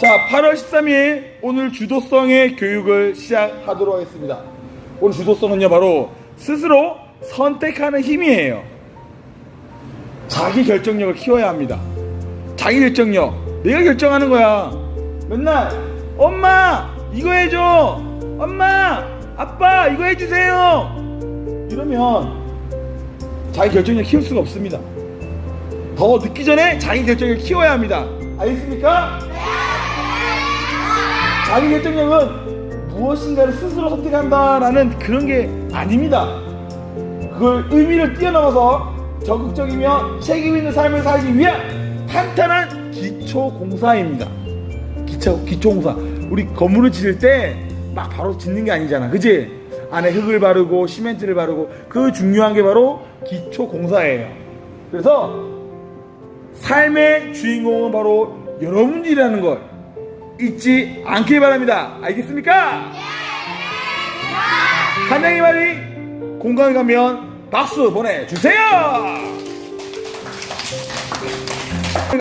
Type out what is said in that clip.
자, 8월 13일 오늘 주도성의 교육을 시작하도록 하겠습니다. 오늘 주도성은요, 바로 스스로 선택하는 힘이에요. 자기 결정력을 키워야 합니다. 자기 결정력. 내가 결정하는 거야. 맨날, 엄마, 이거 해줘! 엄마, 아빠, 이거 해주세요! 이러면 자기 결정력 키울 수가 없습니다. 더 늦기 전에 자기 결정력을 키워야 합니다. 알겠습니까? 자기 결정력은 무엇인가를 스스로 선택한다라는 그런 게 아닙니다. 그걸 의미를 뛰어넘어서 적극적이며 책임 있는 삶을 살기 위한 탄탄한 기초 공사입니다. 기초 기초 공사. 우리 건물을 지을 때 막 바로 짓는 게 아니잖아, 그지? 안에 흙을 바르고 시멘트를 바르고 그 중요한 게 바로 기초 공사예요. 그래서 삶의 주인공은 바로 여러분들이라는 걸 잊지 않길 바랍니다. 알겠습니까? 한양이 말이 공감이 가면 박수 보내주세요!